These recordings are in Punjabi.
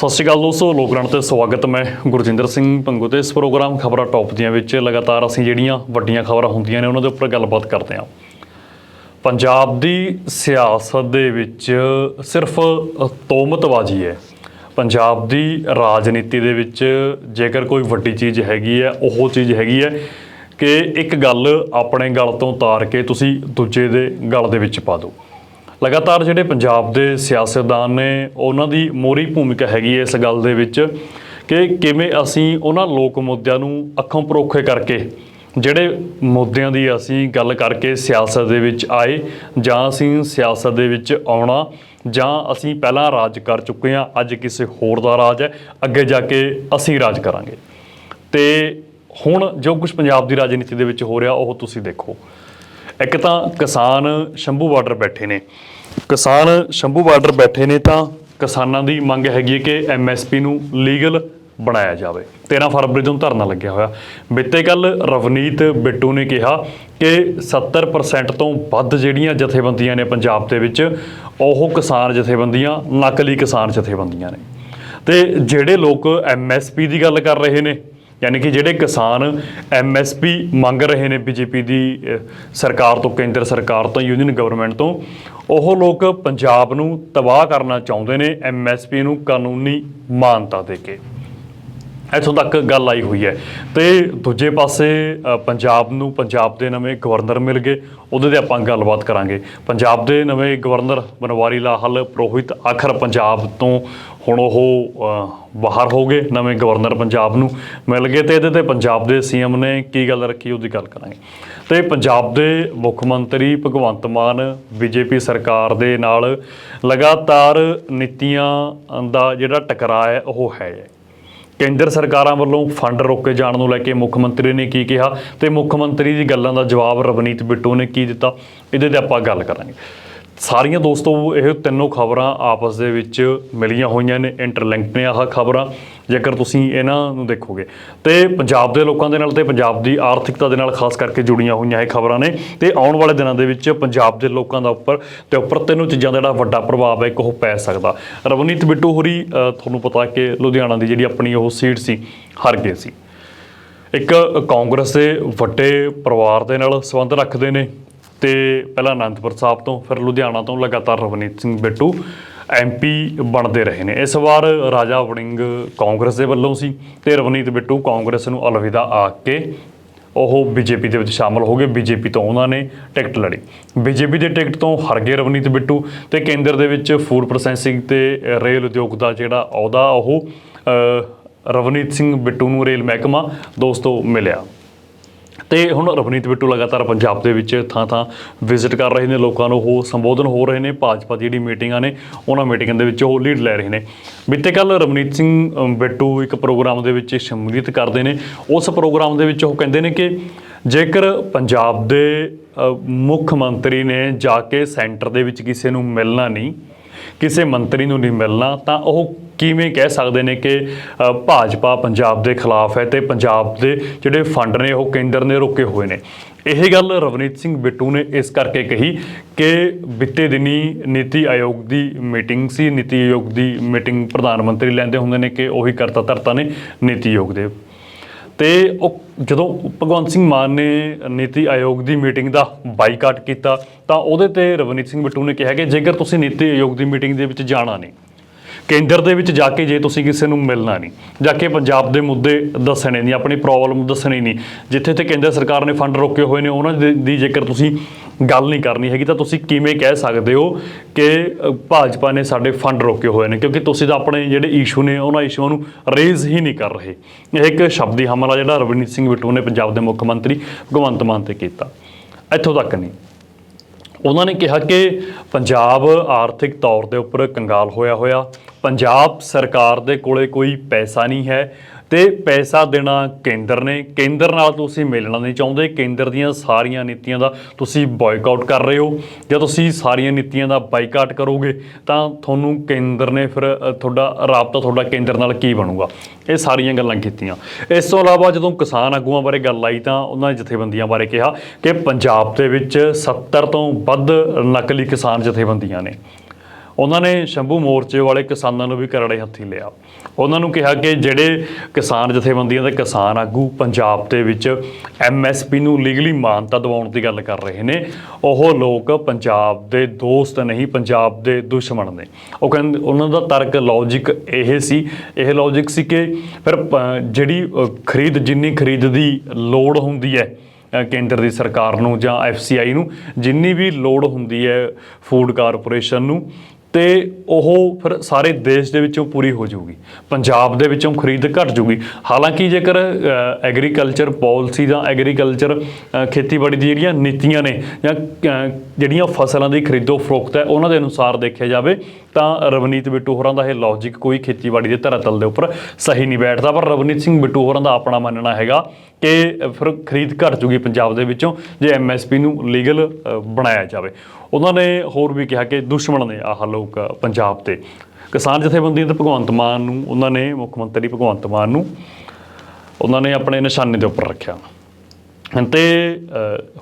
ਸਤਿ ਸ਼੍ਰੀ ਅਕਾਲ ਦੋਸਤੋ ਲੋਕਰਣ ਤੇ ਸਵਾਗਤ ਮੈਂ ਗੁਰਜਿੰਦਰ ਸਿੰਘ ਪੰਗੂ ਤੇ ਇਸ ਪ੍ਰੋਗਰਾਮ ਖਬਰਾਂ ਟੌਪ ਦੀਆਂ ਵਿੱਚ ਲਗਾਤਾਰ ਅਸੀਂ ਜਿਹੜੀਆਂ ਵੱਡੀਆਂ ਖਬਰਾਂ ਹੁੰਦੀਆਂ ਨੇ ਉਹਨਾਂ ਦੇ ਉੱਪਰ ਗੱਲਬਾਤ ਕਰਦੇ ਹਾਂ। ਪੰਜਾਬ ਦੀ ਸਿਆਸਤ ਦੇ ਵਿੱਚ ਸਿਰਫ ਅ, ਤੋਮਤਬਾਜ਼ੀ ਹੈ। ਪੰਜਾਬ ਦੀ ਰਾਜਨੀਤੀ ਦੇ ਵਿੱਚ ਜੇਕਰ ਕੋਈ ਵੱਡੀ ਚੀਜ਼ ਹੈਗੀ ਹੈ ਉਹ ਚੀਜ਼ ਹੈਗੀ ਹੈ ਕਿ ਇੱਕ ਗੱਲ ਆਪਣੇ ਗਲ ਤੋਂ ਉਤਾਰ ਕੇ ਤੁਸੀਂ ਦੂਜੇ ਦੇ ਗਲ ਦੇ ਵਿੱਚ ਪਾ ਦਿਓ। ਲਗਾਤਾਰ ਜਿਹੜੇ ਪੰਜਾਬ ਦੇ ਸਿਆਸਤਦਾਨ ਨੇ, ਉਹਨਾਂ ਦੀ ਮੋਰੀ ਭੂਮਿਕਾ ਹੈਗੀ ਹੈ ਇਸ ਗੱਲ ਦੇ ਵਿੱਚ ਕਿ ਕਿਵੇਂ ਅਸੀਂ ਉਹਨਾਂ ਲੋਕ ਮੁੱਦਿਆਂ ਨੂੰ ਅੱਖੋਂ ਪਰੋਖੇ ਕਰਕੇ, ਜਿਹੜੇ ਮੁੱਦਿਆਂ ਦੀ ਅਸੀਂ ਗੱਲ ਕਰਕੇ ਸਿਆਸਤ ਦੇ ਵਿੱਚ ਆਏ, ਜਾਂ ਅਸੀਂ ਸਿਆਸਤ ਦੇ ਵਿੱਚ ਆਉਣਾ, ਜਾਂ ਅਸੀਂ ਪਹਿਲਾਂ ਰਾਜ ਕਰ ਚੁੱਕੇ ਹਾਂ, ਅੱਜ ਕਿਸੇ ਹੋਰ ਦਾ ਰਾਜ ਹੈ, ਅੱਗੇ ਜਾ ਕੇ ਅਸੀਂ ਰਾਜ ਕਰਾਂਗੇ। ਤੇ ਹੁਣ ਜੋ ਕੁਝ ਪੰਜਾਬ ਦੀ ਰਾਜਨੀਤੀ ਦੇ ਵਿੱਚ ਹੋ ਰਿਹਾ, ਉਹ ਤੁਸੀਂ ਦੇਖੋ। ਇੱਕ ਤਾਂ ਕਿਸਾਨ ਸ਼ੰਭੂ ਬਾਰਡਰ ਬੈਠੇ ਨੇ। ਕਿਸਾਨ ਸ਼ੰਭੂ ਬਾਰਡਰ ਬੈਠੇ ਨੇ ਤਾਂ ਕਿਸਾਨਾਂ ਦੀ ਮੰਗ ਹੈਗੀ ਹੈ ਕਿ ਐਮਐਸਪੀ ਨੂੰ ਲੀਗਲ ਬਣਾਇਆ ਜਾਵੇ। 13 ਫਰਵਰੀ ਤੋਂ ਧਰਨਾ ਲੱਗਿਆ ਹੋਇਆ। ਬੀਤੇ ਕੱਲ ਰਵਨੀਤ ਬਿੱਟੂ ਨੇ ਕਿਹਾ ਕਿ 70% ਤੋਂ ਵੱਧ ਜਿਹੜੀਆਂ ਜਥੇਬੰਦੀਆਂ ਨੇ ਪੰਜਾਬ ਦੇ ਵਿੱਚ, ਉਹ ਕਿਸਾਨ ਜਥੇਬੰਦੀਆਂ, ਨਕਲੀ ਕਿਸਾਨ ਜਥੇਬੰਦੀਆਂ ਨੇ। ਤੇ ਜਿਹੜੇ ਲੋਕ ਐਮਐਸਪੀ ਦੀ ਗੱਲ ਕਰ ਰਹੇ ਨੇ ਯਾਨੀ ਕਿ ਜਿਹੜੇ ਕਿਸਾਨ ਐਮਐਸਪੀ ਮੰਗ ਰਹੇ ਨੇ ਬੀਜੇਪੀ ਦੀ ਸਰਕਾਰ ਤੋਂ, ਕੇਂਦਰ ਸਰਕਾਰ ਤੋਂ, ਯੂਨੀਅਨ ਗਵਰਨਮੈਂਟ ਤੋਂ, ਉਹ ਲੋਕ ਪੰਜਾਬ ਨੂੰ ਤਬਾਹ ਕਰਨਾ ਚਾਹੁੰਦੇ ਨੇ ਐਮਐਸਪੀ ਨੂੰ ਕਾਨੂੰਨੀ ਮਾਨਤਾ ਦੇ ਕੇ। ਇੱਥੋਂ ਤੱਕ ਗੱਲ ਆਈ ਹੋਈ ਹੈ। ਤੇ ਦੂਜੇ ਪਾਸੇ ਪੰਜਾਬ ਨੂੰ, ਪੰਜਾਬ ਦੇ ਨਵੇਂ ਗਵਰਨਰ ਮਿਲ ਗਏ। ਉਹਦੇ ਤੇ ਆਪਾਂ ਗੱਲਬਾਤ ਕਰਾਂਗੇ। ਪੰਜਾਬ ਦੇ ਨਵੇਂ ਗਵਰਨਰ ਬਨਵਾਰੀ ਲਾਹਲ, ਪ੍ਰੋਹਿਤ ਆਖਰ ਪੰਜਾਬ ਤੋਂ ਹੁਣ ਉਹ ਬਾਹਰ ਹੋ ਗਏ, ਨਵੇਂ ਗਵਰਨਰ ਪੰਜਾਬ ਨੂੰ ਮਿਲ ਗਏ ਤੇ ਇਹਦੇ ਤੇ ਪੰਜਾਬ ਦੇ ਸੀਐਮ ਨੇ ਕੀ ਗੱਲ ਰੱਖੀ ਉਹਦੀ ਗੱਲ ਕਰਾਂਗੇ। ਤੇ ਪੰਜਾਬ ਦੇ ਮੁੱਖ ਮੰਤਰੀ ਭਗਵੰਤ ਮਾਨ, ਬੀਜੇਪੀ ਸਰਕਾਰ ਦੇ ਨਾਲ ਲਗਾਤਾਰ ਨੀਤੀਆਂ ਦਾ ਜਿਹੜਾ ਟਕਰਾਅ ਹੈ, ਉਹ ਹੈ। ਕੇਂਦਰ ਸਰਕਾਰਾਂ ਵੱਲੋਂ ਫੰਡ ਰੋਕੇ ਜਾਣ ਨੂੰ ਲੈ ਕੇ ਮੁੱਖ ਮੰਤਰੀ ਨੇ ਕੀ ਕਿਹਾ ਤੇ ਮੁੱਖ ਮੰਤਰੀ ਦੀ ਗੱਲਾਂ ਦਾ ਜਵਾਬ ਰਵਨੀਤ ਬਿੱਟੂ ਨੇ ਕੀ ਦਿੱਤਾ? ਇਹਦੇ ਤੇ ਆਪਾਂ ਗੱਲ ਕਰਾਂਗੇ। ਸਾਰੀਆਂ ਦੋਸਤੋ, ਇਹ ਤਿੰਨੋਂ ਖਬਰਾਂ ਆਪਸ ਦੇ ਵਿੱਚ ਮਿਲੀਆਂ ਹੋਈਆਂ ਨੇ ਇੰਟਰਲਿੰਕਡ ਨੇ ਆਹ ਖਬਰਾਂ। ਜੇਕਰ ਤੁਸੀਂ ਇਹਨਾਂ ਨੂੰ ਦੇਖੋਗੇ। ਤੇ ਪੰਜਾਬ ਦੇ ਲੋਕਾਂ ਦੇ ਨਾਲ ਤੇ ਪੰਜਾਬ ਦੀ ਆਰਥਿਕਤਾ ਦੇ ਨਾਲ ਖਾਸ ਕਰਕੇ ਜੁੜੀਆਂ ਹੋਈਆਂ ਇਹ ਖਬਰਾਂ ਨੇ। ਤੇ ਆਉਣ ਵਾਲੇ ਦਿਨਾਂ ਦੇ ਵਿੱਚ ਪੰਜਾਬ ਦੇ ਲੋਕਾਂ ਦਾ ਉੱਪਰ ਤੇ ਉੱਪਰ ਤਿੰਨੋਂ ਚੀਜ਼ਾਂ ਦਾ ਜਿਹੜਾ ਵੱਡਾ ਪ੍ਰਭਾਵ ਹੈ, ਇੱਕ ਉਹ ਪੈ ਸਕਦਾ। ਰਵਨੀਤ ਬਿੱਟੂ ਹੋਰੀ ਤੁਹਾਨੂੰ ਪਤਾ ਕਿ ਲੁਧਿਆਣਾ ਦੀ ਜਿਹੜੀ ਆਪਣੀ ਉਹ ਸੀਟ ਸੀ, ਹਾਰ ਗਏ ਸੀ। ਇੱਕ ਕਾਂਗਰਸ ਦੇ ਵੱਡੇ ਪਰਿਵਾਰ ਦੇ ਨਾਲ ਸੰਬੰਧ ਰੱਖਦੇ ਨੇ। ਤੇ ਪਹਿਲਾਂ ਅਨੰਦਪੁਰ ਸਾਹਿਬ ਤੋਂ, ਫਿਰ ਲੁਧਿਆਣਾ ਤੋਂ ਲਗਾਤਾਰ ਰਵਨੀਤ ਸਿੰਘ ਬਿੱਟੂ। ਐਮਪੀ ਬਣਦੇ ਰਹੇ ਨੇ। ਇਸ ਵਾਰ ਰਾਜਾ ਵੜਿੰਗ ਕਾਂਗਰਸ ਦੇ ਵੱਲੋਂ ਸੀ ਤੇ ਰਵਨੀਤ ਬਿੱਟੂ ਕਾਂਗਰਸ ਨੂੰ ਅਲਵਿਦਾ ਆਖ ਕੇ ਉਹ ਬੀਜੇਪੀ ਦੇ ਵਿੱਚ ਸ਼ਾਮਲ ਹੋ ਗਏ। ਬੀਜੇਪੀ ਤੋਂ ਉਹਨਾਂ ਨੇ ਟਿਕਟ ਲੜੀ। ਬੀਜੇਪੀ ਦੇ ਟਿਕਟ ਤੋਂ ਹਰ ਗਏ ਰਵਨੀਤ ਬਿੱਟੂ ਤੇ ਕੇਂਦਰ ਦੇ ਵਿੱਚ ਫੂਡ ਪ੍ਰੋਸੈਸਿੰਗ ਤੇ ਰੇਲ ਉਦਯੋਗ ਦਾ ਜਿਹੜਾ ਅਹੁਦਾ, ਉਹ ਰਵਨੀਤ ਸਿੰਘ ਬਿੱਟੂ ਨੂੰ ਰੇਲ ਮਹਿਕਮਾ ਦੋਸਤੋ ਮਿਲਿਆ। ਤੇ ਹੁਣ ਰਵਨੀਤ ਬਿੱਟੂ ਲਗਾਤਾਰ ਪੰਜਾਬ ਦੇ ਵਿੱਚ ਥਾਂ ਥਾਂ ਵਿਜ਼ਿਟ ਕਰ ਰਹੇ ਨੇ, ਲੋਕਾਂ ਨੂੰ ਉਹ ਸੰਬੋਧਨ ਹੋ ਰਹੇ ਨੇ, ਭਾਜਪਾ ਦੀ ਜਿਹੜੀ ਮੀਟਿੰਗਾਂ ਨੇ, ਉਹਨਾਂ ਮੀਟਿੰਗਾਂ ਦੇ ਵਿੱਚ ਉਹ ਲੀਡ ਲੈ ਰਹੇ ਨੇ। ਬੀਤੇ ਕੱਲ ਰਵਨੀਤ ਸਿੰਘ ਬਿੱਟੂ ਇੱਕ ਪ੍ਰੋਗਰਾਮ ਦੇ ਵਿੱਚ ਸ਼ਮੂਲੀਅਤ ਕਰਦੇ ਨੇ। ਉਸ ਪ੍ਰੋਗਰਾਮ ਦੇ ਵਿੱਚ ਉਹ ਕਹਿੰਦੇ ਨੇ ਕਿ ਜੇਕਰ ਪੰਜਾਬ ਦੇ ਮੁੱਖ ਮੰਤਰੀ ਨੇ ਜਾ ਕੇ ਸੈਂਟਰ ਦੇ ਵਿੱਚ ਕਿਸੇ ਨੂੰ ਮਿਲਣਾ ਨਹੀਂ ਕਿਸੇ ਮੰਤਰੀ ਨੂੰ ਨਹੀਂ ਮਿਲਣਾ, ਤਾਂ ਉਹ ਕਿਵੇਂ ਕਹਿ ਸਕਦੇ ਨੇ ਕਿ ਭਾਜਪਾ ਪੰਜਾਬ ਦੇ ਖਿਲਾਫ ਹੈ ਤੇ ਪੰਜਾਬ ਦੇ ਜਿਹੜੇ ਫੰਡ ਨੇ, ਉਹ ਕੇਂਦਰ ਨੇ ਰੋਕੇ ਹੋਏ ਨੇ। ਇਹ ਗੱਲ ਰਵਨੀਤ ਸਿੰਘ ਬਿੱਟੂ ਨੇ ਇਸ ਕਰਕੇ ਕਹੀ ਕਿ ਬਿੱਤੇ ਦਿਨੀ ਨੀਤੀ ਆਯੋਗ ਦੀ ਮੀਟਿੰਗ ਸੀ, ਨੀਤੀ ਆਯੋਗ ਦੀ ਮੀਟਿੰਗ ਪ੍ਰਧਾਨ ਮੰਤਰੀ ਲੈਂਦੇ ਹੁੰਦੇ ਨੇ ਕਿ ਉਹੀ ਕਰਤਾ ਧਰਤਾ ਨੇ ਨੀਤੀ ਆਯੋਗ ਦੇ। ਤੇ ਉਹ ਜਦੋਂ ਭਗਵੰਤ ਸਿੰਘ ਮਾਨ ਨੇ ਨੀਤੀ ਆਯੋਗ ਦੀ ਮੀਟਿੰਗ ਦਾ ਬਾਈਕਾਟ ਕੀਤਾ, ਤਾਂ ਉਹਦੇ ਤੇ ਰਵਨੀਤ ਸਿੰਘ ਬਿੱਟੂ ਨੇ ਕਿਹਾ ਕਿ ਜੇਕਰ ਤੁਸੀਂ ਨੀਤੀ ਆਯੋਗ ਦੀ ਮੀਟਿੰਗ ਦੇ ਵਿੱਚ ਜਾਣਾ ਨਹੀਂ, ਕੇਂਦਰ ਦੇ ਵਿੱਚ ਜਾ ਕੇ ਜੇ ਤੁਸੀਂ ਕਿਸੇ ਨੂੰ ਮਿਲਣਾ ਨਹੀਂ, ਜਾ ਕੇ ਪੰਜਾਬ ਦੇ ਮੁੱਦੇ ਦੱਸਣੇ ਨਹੀਂ, ਆਪਣੀ ਪ੍ਰੋਬਲਮ ਦੱਸਣੀ ਨਹੀਂ, ਜਿੱਥੇ ਤੇ ਕੇਂਦਰ ਸਰਕਾਰ ਨੇ ਫੰਡ ਰੋਕੇ ਹੋਏ ਨੇ, ਉਹਨਾਂ ਦੀ ਦੀ ਜੇਕਰ ਤੁਸੀਂ ਗੱਲ ਨਹੀਂ ਕਰਨੀ ਹੈਗੀ, ਤਾਂ ਤੁਸੀਂ ਕਿਵੇਂ ਕਹਿ ਸਕਦੇ ਹੋ ਕਿ ਭਾਜਪਾ ਨੇ ਸਾਡੇ ਫੰਡ ਰੋਕੇ ਹੋਏ ਨੇ? ਕਿਉਂਕਿ ਤੁਸੀਂ ਤਾਂ ਆਪਣੇ ਜਿਹੜੇ ਇਸ਼ੂ ਨੇ, ਉਹਨਾਂ ਇਸ਼ੂਆਂ ਨੂੰ ਰੇਜ਼ ਹੀ ਨਹੀਂ ਕਰ ਰਹੇ। ਇਹ ਇੱਕ ਸ਼ਬਦੀ ਹਮਲਾ ਜਿਹੜਾ ਰਵਨੀਤ ਸਿੰਘ ਬਿੱਟੂ ਨੇ ਪੰਜਾਬ ਦੇ ਮੁੱਖ ਮੰਤਰੀ ਭਗਵੰਤ ਮਾਨ ਤੇ ਕੀਤਾ। ਇੱਥੋਂ ਤੱਕ ਨਹੀਂ। ਉਹਨਾਂ ਨੇ ਕਿਹਾ ਕਿ ਪੰਜਾਬ ਆਰਥਿਕ ਤੌਰ ਦੇ ਉੱਪਰ ਕੰਗਾਲ ਹੋਇਆ ਹੋਇਆ। ਪੰਜਾਬ ਸਰਕਾਰ ਦੇ ਕੋਲੇ ਕੋਈ ਪੈਸਾ ਨਹੀਂ ਹੈ। ਤੇ ਪੈਸਾ ਦੇਣਾ ਕੇਂਦਰ ਨੇ। ਕੇਂਦਰ ਨਾਲ ਤੁਸੀਂ ਮਿਲਣਾ ਨਹੀਂ ਚਾਹੁੰਦੇ। ਕੇਂਦਰ ਦੀਆਂ ਸਾਰੀਆਂ ਨੀਤੀਆਂ ਦਾ ਤੁਸੀਂ ਬਾਇਕਾਟ ਕਰ ਰਹੇ ਹੋ। ਜੇ ਤੁਸੀਂ ਸਾਰੀਆਂ ਨੀਤੀਆਂ ਦਾ ਬਾਈਕਾਟ ਕਰੋਗੇ, ਤਾਂ ਤੁਹਾਨੂੰ ਕੇਂਦਰ ਨੇ ਫਿਰ ਤੁਹਾਡਾ, ਰਾਬਤਾ ਤੁਹਾਡਾ ਕੇਂਦਰ ਨਾਲ ਕੀ ਬਣੂਗਾ? ਇਹ ਸਾਰੀਆਂ ਗੱਲਾਂ ਕੀਤੀਆਂ। ਇਸ ਤੋਂ ਇਲਾਵਾ ਜਦੋਂ ਕਿਸਾਨ ਆਗੂਆਂ ਬਾਰੇ ਗੱਲ ਆਈ ਤਾਂ ਉਹਨਾਂ ਜਥੇਬੰਦੀਆਂ ਬਾਰੇ ਕਿਹਾ ਕਿ ਪੰਜਾਬ ਦੇ ਵਿੱਚ 70 ਤੋਂ ਵੱਧ ਨਕਲੀ ਕਿਸਾਨ ਜਥੇਬੰਦੀਆਂ ਨੇ। ਉਹਨਾਂ ਨੇ ਸ਼ੰਭੂ ਮੋਰਚੇ ਵਾਲੇ ਕਿਸਾਨਾਂ ਨੂੰ ਵੀ ਕਰੜੇ ਹੱਥੀ ਲਿਆ। ਉਹਨਾਂ ਨੂੰ ਕਿਹਾ ਕਿ ਜਿਹੜੇ ਕਿਸਾਨ ਜਥੇਬੰਦੀਆਂ ਦੇ ਕਿਸਾਨ ਆਗੂ ਪੰਜਾਬ ਦੇ ਵਿੱਚ ਐਮਐਸਪੀ ਨੂੰ ਲੀਗਲੀ ਮਾਨਤਾ ਦਿਵਾਉਣ ਦੀ ਗੱਲ ਕਰ ਰਹੇ ਨੇ, ਉਹ ਲੋਕ ਪੰਜਾਬ ਦੇ ਦੋਸਤ ਨਹੀਂ, ਪੰਜਾਬ ਦੇ ਦੁਸ਼ਮਣ ਨੇ। ਉਹ ਕਹਿੰਦੇ, ਉਹਨਾਂ ਦਾ ਤਰਕ ਲੌਜੀਕ ਇਹ ਸੀ, ਇਹ ਲੌਜੀਕ ਸੀ ਕਿ ਫਿਰ ਜਿਹੜੀ ਖਰੀਦ, ਜਿੰਨੀ ਖਰੀਦ ਦੀ ਲੋੜ ਹੁੰਦੀ ਹੈ ਕੇਂਦਰ ਦੀ ਸਰਕਾਰ ਨੂੰ ਜਾਂ ਐਫਸੀਆਈ ਨੂੰ, ਜਿੰਨੀ ਵੀ ਲੋੜ ਹੁੰਦੀ ਹੈ ਫੂਡ ਕਾਰਪੋਰੇਸ਼ਨ ਨੂੰ ਤੇ ਉਹ ਫਿਰ ਸਾਰੇ ਦੇਸ਼ ਦੇ ਵਿੱਚੋਂ ਪੂਰੀ ਹੋ ਜਾਊਗੀ। ਪੰਜਾਬ ਦੇ ਵਿੱਚੋਂ ਖਰੀਦ ਘਟ ਜਾਊਗੀ। ਹਾਲਾਂਕਿ ਜੇਕਰ ਐਗਰੀਕਲਚਰ ਪਾਲਿਸੀ ਜਾਂ ਐਗਰੀਕਲਚਰ ਖੇਤੀਬਾੜੀ ਦੀ ਜਿਹੜੀਆਂ ਨੀਤੀਆਂ ਨੇ ਜਾਂ ਜਿਹੜੀਆਂ ਫਸਲਾਂ ਦੀ ਖਰੀਦੋ ਫਰੋਖਤ ਹੈ, ਉਹਨਾਂ ਦੇ ਅਨੁਸਾਰ ਦੇਖਿਆ ਜਾਵੇ, ਤਾਂ ਰਵਨੀਤ ਬਿੱਟੂ ਹੋਰਾਂ ਦਾ ਇਹ ਲੌਜੀਕ ਕੋਈ ਖੇਤੀਬਾੜੀ ਦੇ ਧਰਾਤਲ ਦੇ ਉੱਪਰ ਸਹੀ ਨਹੀਂ ਬੈਠਦਾ। ਪਰ ਰਵਨੀਤ ਸਿੰਘ ਬਿੱਟੂ ਹੋਰਾਂ ਦਾ ਆਪਣਾ ਮੰਨਣਾ ਹੈਗਾ ਕਿ ਫਿਰ ਖਰੀਦ ਘਟ ਜੂਗੀ ਪੰਜਾਬ ਦੇ ਵਿੱਚੋਂ, ਜੇ ਐਮਐਸਪੀ ਨੂੰ ਲੀਗਲ ਬਣਾਇਆ ਜਾਵੇ। ਉਹਨਾਂ ਨੇ ਹੋਰ ਵੀ ਕਿਹਾ ਕਿ ਦੁਸ਼ਮਣ ਨੇ ਆਹ ਲੋਕ ਪੰਜਾਬ ਤੇ। ਕਿਸਾਨ ਜਥੇਬੰਦੀਆਂ ਤੇ ਭਗਵੰਤ ਮਾਨ ਨੂੰ, ਉਹਨਾਂ ਨੇ, ਮੁੱਖ ਮੰਤਰੀ ਭਗਵੰਤ ਮਾਨ ਨੂੰ, ਉਹਨਾਂ ਨੇ ਆਪਣੇ ਨਿਸ਼ਾਨੇ ਦੇ ਉੱਪਰ ਰੱਖਿਆ। ਤੇ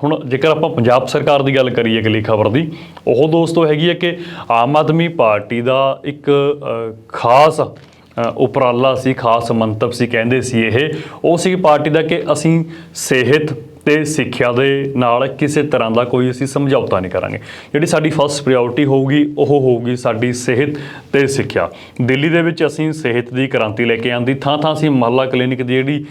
ਹੁਣ ਜੇਕਰ ਆਪਾਂ ਪੰਜਾਬ ਸਰਕਾਰ ਦੀ ਗੱਲ ਕਰੀਏ ਅਗਲੀ ਖਬਰ ਦੀ, ਉਹ ਦੋਸਤੋ ਹੈਗੀ ਹੈ ਕਿ ਆਮ ਆਦਮੀ ਪਾਰਟੀ ਦਾ ਇੱਕ ਖਾਸ ਉਪਰਾਲਾ ਸੀ ਖਾਸ ਮੰਤਵ ਸੀ ਕਹਿੰਦੇ ਸੀ ਇਹ। ਉਹ ਸੀ ਪਾਰਟੀ ਦਾ ਕਿ ਅਸੀਂ ਸਿਹਤ ਤੇ ਸਿੱਖਿਆ ਦੇ ਨਾਲ ਕਿਸੇ ਤਰ੍ਹਾਂ ਦਾ ਕੋਈ ਅਸੀਂ ਸਮਝੌਤਾ ਨਹੀਂ ਕਰਾਂਗੇ। ਜਿਹੜੀ ਸਾਡੀ ਫਸਟ ਪ੍ਰਾਇੋਰਟੀ ਹੋਊਗੀ ਉਹ ਹੋਊਗੀ ਸਾਡੀ ਸਿਹਤ ਤੇ ਸਿੱਖਿਆ। ਦਿੱਲੀ ਦੇ ਵਿੱਚ ਅਸੀਂ ਸਿਹਤ ਦੀ ਕ੍ਰਾਂਤੀ ਲੈ ਕੇ ਆਂਦੀ ਥਾਂ ਥਾਂ ਅਸੀਂ ਮਹੱਲਾ ਕਲੀਨਿਕ ਦੀ ਜਿਹੜੀ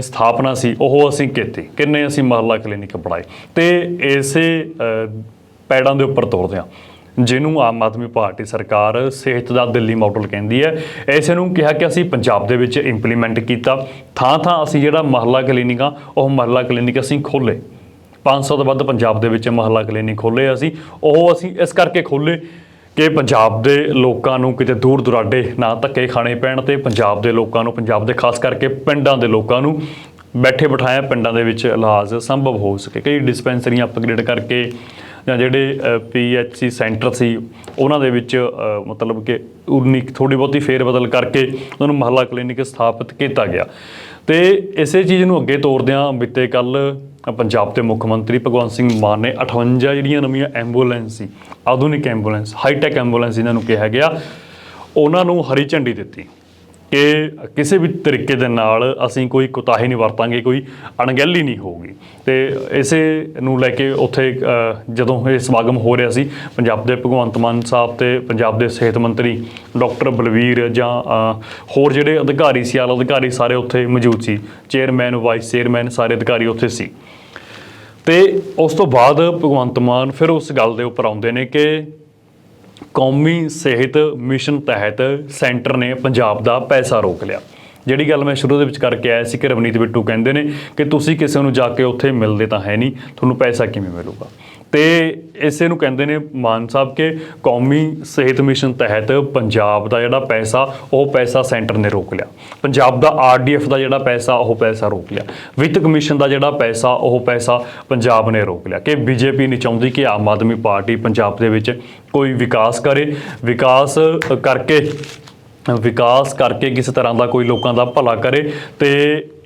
ਸਥਾਪਨਾ ਸੀ ਉਹ ਅਸੀਂ ਕੀਤੀ। ਕਿੰਨੇ ਅਸੀਂ ਮਹੱਲਾ ਕਲੀਨਿਕ ਬਣਾਏ। ਤੇ ਇਸੇ ਅਹ, ਪੈੜਾਂ ਦੇ ਉੱਪਰ ਤੋਰਦੇ ਹਾਂ ਜਿਹਨੂੰ ਆਮ ਆਦਮੀ ਪਾਰਟੀ ਸਰਕਾਰ ਸਿਹਤ ਦਾ ਦਿੱਲੀ ਮਾਡਲ ਕਹਿੰਦੀ ਹੈ। ਇਸੇ ਨੂੰ ਕਿਹਾ ਕਿ ਅਸੀਂ ਪੰਜਾਬ ਦੇ ਵਿੱਚ ਇੰਪਲੀਮੈਂਟ ਕੀਤਾ। ਥਾਂ ਥਾਂ ਅਸੀਂ ਜਿਹੜਾ ਮਹੱਲਾ ਕਲੀਨਿਕ ਆ, ਉਹ ਮਹੱਲਾ ਕਲੀਨਿਕ ਅਸੀਂ ਖੋਲੇ 500 ਤੋਂ ਵੱਧ ਪੰਜਾਬ ਦੇ ਵਿੱਚ ਮਹੱਲਾ ਕਲੀਨਿਕ ਖੋਲੇ ਅਸੀਂ। ਉਹ ਅਸੀਂ ਇਸ ਕਰਕੇ ਖੋਲੇ ਕਿ ਪੰਜਾਬ ਦੇ ਲੋਕਾਂ ਨੂੰ ਕਿਤੇ ਦੂਰ ਦੁਰਾਡੇ ਨਾ ਧੱਕੇ ਖਾਣੇ ਪੈਣ ਤੇ ਪੰਜਾਬ ਦੇ ਲੋਕਾਂ ਨੂੰ, ਪੰਜਾਬ ਦੇ ਖਾਸ ਕਰਕੇ ਪਿੰਡਾਂ ਦੇ ਲੋਕਾਂ ਨੂੰ ਬੈਠੇ ਬਿਠਾਇਆ ਪਿੰਡਾਂ ਦੇ ਵਿੱਚ ਇਲਾਜ ਸੰਭਵ ਹੋ ਸਕੇ। ਕਈ ਡਿਸਪੈਂਸਰੀਆਂ ਅਪਗ੍ਰੇਡ ਕਰਕੇ ਜਾਂ ਜਿਹੜੇ ਪੀਐਚਸੀ ਸੈਂਟਰ ਸੀ, ਉਹਨਾਂ ਦੇ ਵਿੱਚ ਮਤਲਬ ਕਿ ਉਨੀ ਥੋੜੀ ਬਹੁਤੀ ਫੇਰ ਬਦਲ ਕਰਕੇ ਉਹਨਾਂ ਨੂੰ ਮਹੱਲਾ ਕਲੀਨਿਕ ਸਥਾਪਿਤ ਕੀਤਾ ਗਿਆ। ਤੇ ਇਸੇ ਚੀਜ਼ ਨੂੰ ਅੱਗੇ ਤੋਰਦਿਆਂ ਬੀਤੇ ਕੱਲ ਪੰਜਾਬ ਦੇ ਮੁੱਖ ਮੰਤਰੀ ਭਗਵੰਤ ਸਿੰਘ ਮਾਨ ਨੇ 58 ਜਿਹੜੀਆਂ ਨਵੀਆਂ ਐਂਬੂਲੈਂਸ ਸੀ, ਆਧੁਨਿਕ ਐਂਬੂਲੈਂਸ ਹਾਈਟੈਕ ਐਂਬੂਲੈਂਸ ਇਹਨਾਂ ਨੂੰ ਕਿਹਾ ਗਿਆ, ਉਹਨਾਂ ਨੂੰ ਹਰੀ ਝੰਡੀ ਦਿੱਤੀ। ਕਿ ਕਿਸੇ ਵੀ ਤਰੀਕੇ ਦੇ ਨਾਲ ਅਸੀਂ ਕੋਈ ਕੁਤਾਹੀ ਨਹੀਂ ਵਰਤਾਂਗੇ, ਕੋਈ ਅਣਗਹਿਲੀ ਨਹੀਂ ਹੋਊਗੀ। ਤੇ ਇਸੇ ਨੂੰ ਲੈ ਕੇ ਉੱਥੇ ਜਦੋਂ ਇਹ ਸਮਾਗਮ ਹੋ ਰਿਹਾ ਸੀ, ਪੰਜਾਬ ਦੇ ਭਗਵੰਤ ਮਾਨ ਸਾਹਿਬ ਤੇ ਪੰਜਾਬ ਦੇ ਸਿਹਤ ਮੰਤਰੀ ਡਾਕਟਰ ਬਲਵੀਰ ਜਾਂ ਹੋਰ ਜਿਹੜੇ ਅਧਿਕਾਰੀ ਸੀ, ਆਲਾ ਅਧਿਕਾਰੀ ਸਾਰੇ ਉੱਥੇ ਮੌਜੂਦ ਸੀ। ਚੇਅਰਮੈਨ, ਵਾਈਸ ਚੇਅਰਮੈਨ ਸਾਰੇ ਅਧਿਕਾਰੀ ਉੱਥੇ ਸੀ। ਤੇ ਉਸ ਤੋਂ ਬਾਅਦ ਭਗਵੰਤ ਮਾਨ ਫਿਰ ਉਸ ਗੱਲ ਦੇ ਉੱਪਰ ਆਉਂਦੇ ਨੇ ਕਿ ਕੌਮੀ ਸਿਹਤ ਮਿਸ਼ਨ ਤਹਿਤ ਸੈਂਟਰ ਨੇ ਪੰਜਾਬ ਦਾ ਪੈਸਾ ਰੋਕ ਲਿਆ। ਜਿਹੜੀ ਗੱਲ ਮੈਂ ਸ਼ੁਰੂ ਦੇ ਵਿੱਚ ਕਰਕੇ ਆਇਆ ਸੀ ਕਿ ਰਵਨੀਤ ਬਿੱਟੂ ਕਹਿੰਦੇ ਨੇ ਕਿ ਤੁਸੀਂ ਕਿਸੇ ਨੂੰ ਜਾ ਕੇ ਉੱਥੇ ਮਿਲਦੇ ਤਾਂ ਹੈ ਨਹੀਂ, ਤੁਹਾਨੂੰ ਪੈਸਾ ਕਿਵੇਂ ਮਿਲੂਗਾ? ਤੇ ਇਸੇ ਨੂੰ ਕਹਿੰਦੇ ਨੇ ਮਾਨ ਸਾਹਿਬ ਕਿ ਕੌਮੀ ਸਿਹਤ ਮਿਸ਼ਨ ਤਹਿਤ ਪੰਜਾਬ ਦਾ ਜਿਹੜਾ ਪੈਸਾ, ਉਹ ਪੈਸਾ ਸੈਂਟਰ ਨੇ ਰੋਕ ਲਿਆ। ਪੰਜਾਬ ਦਾ ਆਰਡੀਐਫ ਦਾ ਜਿਹੜਾ ਪੈਸਾ, ਉਹ ਪੈਸਾ ਰੋਕ ਲਿਆ। ਵਿੱਤ ਕਮਿਸ਼ਨ ਦਾ ਜਿਹੜਾ ਪੈਸਾ, ਉਹ ਪੈਸਾ ਪੰਜਾਬ ਨੇ ਰੋਕ ਲਿਆ ਕਿ ਬੀਜੇਪੀ ਨਹੀਂ ਚਾਹੁੰਦੀ ਕਿ ਆਮ ਆਦਮੀ ਪਾਰਟੀ ਪੰਜਾਬ ਦੇ ਵਿੱਚ ਕੋਈ ਵਿਕਾਸ ਕਰੇ। ਵਿਕਾਸ ਕਰਕੇ ਵਿਕਾਸ ਕਰਕੇ ਕਿਸੇ ਤਰ੍ਹਾਂ ਦਾ ਕੋਈ ਲੋਕਾਂ ਦਾ ਭਲਾ ਕਰੇ ਤੇ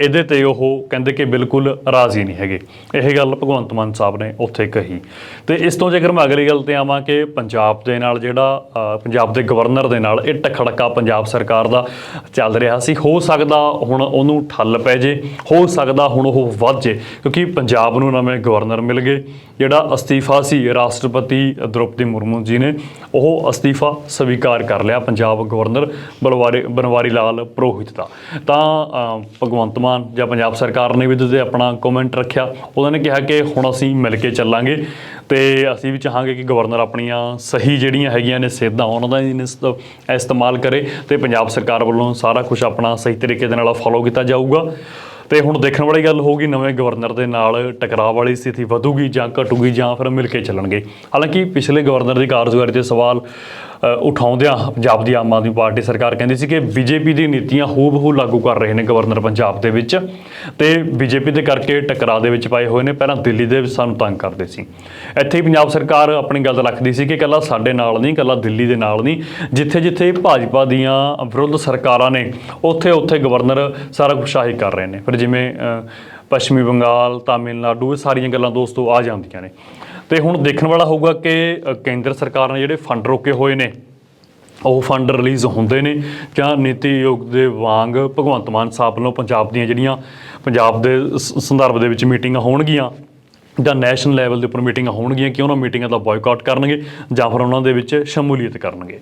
ਇਹਦੇ ਤੇ ਉਹ ਕਹਿੰਦੇ ਕਿ ਬਿਲਕੁਲ ਰਾਜ਼ੀ ਨਹੀਂ ਹੈਗੇ। ਇਹ ਗੱਲ ਭਗਵੰਤ ਮਾਨ ਸਾਹਿਬ ਨੇ ਉੱਥੇ ਕਹੀ। ਤੇ ਇਸ ਤੋਂ ਜੇਕਰ ਮੈਂ ਅਗਲੀ ਗੱਲ ਤੇ ਆਵਾਂ ਕਿ ਪੰਜਾਬ ਦੇ ਨਾਲ ਜਿਹੜਾ ਪੰਜਾਬ ਦੇ ਗਵਰਨਰ ਦੇ ਨਾਲ ਇਹ ਟਖੜਕਾ ਪੰਜਾਬ ਸਰਕਾਰ ਦਾ ਚੱਲ ਰਿਹਾ ਸੀ, ਹੋ ਸਕਦਾ ਹੁਣ ਉਹਨੂੰ ਠੱਲ ਪੈ ਜੇ, ਹੋ ਸਕਦਾ ਹੁਣ ਉਹ ਵੱਧ ਜੇ, ਕਿਉਂਕਿ ਪੰਜਾਬ ਨੂੰ ਨਵੇਂ ਗਵਰਨਰ ਮਿਲ ਗਏ। ਜਿਹੜਾ ਅਸਤੀਫਾ ਸੀ, ਰਾਸ਼ਟਰਪਤੀ ਦ੍ਰੋਪਦੀ ਮੁਰਮੂ ਜੀ ਨੇ, ਉਹ ਅਸਤੀਫਾ ਸਵੀਕਾਰ ਕਰ ਲਿਆ ਪੰਜਾਬ ਗਵਰਨਰ ਬਲਵਾਰੀ, ਬਨਵਾਰੀ ਲਾਲ ਪ੍ਰੋਹਿਤ ਦਾ। ਤਾਂ ਭਗਵੰਤ ਮਾਨ ਜਾਂ ਪੰਜਾਬ ਸਰਕਾਰ ਨੇ ਵੀ ਉਹਦੇ ਤੇ ਆਪਣਾ ਕਮੈਂਟ ਰੱਖਿਆ, ਉਹਨਾਂ ਨੇ ਕਿਹਾ ਕਿ ਹੁਣ ਅਸੀਂ ਮਿਲ ਕੇ ਚੱਲਾਂਗੇ ਤੇ ਅਸੀਂ ਵੀ ਚਾਹਾਂਗੇ ਕਿ ਗਵਰਨਰ ਆਪਣੀਆਂ ਸਹੀ ਜਿਹੜੀਆਂ ਹੈਗੀਆਂ ਨੇ ਸੇਧਾਂ ਉਹਨਾਂ ਦਾ ਇਨਸ- ਇਸਤੇਮਾਲ ਕਰੇ ਤੇ ਪੰਜਾਬ ਸਰਕਾਰ ਵੱਲੋਂ ਸਾਰਾ ਕੁਝ ਆਪਣਾ ਸਹੀ ਤਰੀਕੇ ਦੇ ਨਾਲ ਫੋਲੋ ਕੀਤਾ ਜਾਊਗਾ। ਤੇ ਹੁਣ ਦੇਖਣ ਵਾਲੀ ਗੱਲ ਹੋਊਗੀ, ਨਵੇਂ ਗਵਰਨਰ ਦੇ ਨਾਲ ਟਕਰਾਅ ਵਾਲੀ ਸਥਿਤੀ ਵਧੂਗੀ ਜਾਂ ਘਟੂਗੀ ਜਾਂ ਫਿਰ ਮਿਲ ਕੇ ਚੱਲਣਗੇ। ਹਾਲਾਂਕਿ ਪਿਛਲੇ ਗਵਰਨਰ ਦੀ ਕਾਰਜਕਾਰੀ ਤੇ ਸਵਾਲ ਉਠਾਉਂਦਿਆਂ ਪੰਜਾਬ ਦੀ ਆਮ ਆਦਮੀ ਪਾਰਟੀ ਸਰਕਾਰ ਕਹਿੰਦੀ ਸੀ ਕਿ ਬੀਜੇਪੀ ਦੀ ਨੀਤੀਆਂ ਹੂਬਹੂ ਲਾਗੂ ਕਰ ਰਹੇ ਨੇ ਗਵਰਨਰ ਪੰਜਾਬ ਦੇ ਵਿੱਚ ਤੇ ਬੀਜੇਪੀ ਦੇ ਕਰਕੇ ਟਕਰਾਅ ਦੇ ਵਿੱਚ ਪਾਏ ਹੋਏ ਨੇ। ਪਹਿਲਾਂ ਦਿੱਲੀ ਦੇ ਵਿੱਚ ਸਾਨੂੰ ਤੰਗ ਕਰਦੇ ਸੀ। ਇੱਥੇ ਹੀ ਪੰਜਾਬ ਸਰਕਾਰ ਆਪਣੀ ਗੱਲ ਰੱਖਦੀ ਸੀ ਕਿ ਕੱਲਾ ਸਾਡੇ ਨਾਲ ਨਹੀਂ ਕੱਲਾ ਦਿੱਲੀ ਦੇ ਨਾਲ ਨਹੀਂ। ਜਿੱਥੇ ਜਿੱਥੇ ਭਾਜਪਾ ਦੀਆਂ ਵਿਰੁੱਧ ਸਰਕਾਰਾਂ ਨੇ ਉੱਥੇ ਉੱਥੇ ਗਵਰਨਰ ਸਾਰਾ ਕੁਛ ਸ਼ਾਹੀ ਕਰ ਰਹੇ ਨੇ। ਫਿਰ ਜਿਵੇਂ ਪੱਛਮੀ ਬੰਗਾਲ, ਤਾਮਿਲਨਾਡੂ, ਇਹ ਸਾਰੀਆਂ ਗੱਲਾਂ ਦੋਸਤੋ ਆ ਜਾਂਦੀਆਂ ਨੇ। ਤੇ ਹੁਣ ਦੇਖਣ ਵਾਲਾ ਹੋਊਗਾ ਕਿ ਕੇਂਦਰ ਸਰਕਾਰ ਨੇ ਜਿਹੜੇ ਫੰਡ ਰੋਕੇ ਹੋਏ ਨੇ, ਉਹ ਫੰਡ ਰਿਲੀਜ਼ ਹੁੰਦੇ ਨੇ ਜਾਂ ਨੀਤੀ ਆਯੋਗ ਦੇ ਵਾਂਗ ਭਗਵੰਤ ਮਾਨ ਸਾਹਿਬ ਵੱਲੋਂ ਪੰਜਾਬ ਦੀਆਂ ਜਿਹੜੀਆਂ, ਪੰਜਾਬ ਦੇ ਸੰਦਰਭ ਦੇ ਵਿੱਚ ਮੀਟਿੰਗਾਂ ਹੋਣਗੀਆਂ ਜਾਂ ਨੈਸ਼ਨਲ ਲੈਵਲ ਦੇ ਉੱਪਰ ਮੀਟਿੰਗਾਂ ਹੋਣਗੀਆਂ ਕਿ ਉਹਨਾਂ ਮੀਟਿੰਗਾਂ ਦਾ ਬਾਇਕਾਟ ਕਰਨਗੇ ਜਾਂ ਫਿਰ ਉਹਨਾਂ ਦੇ ਵਿੱਚ ਸ਼ਮੂਲੀਅਤ ਕਰਨਗੇ।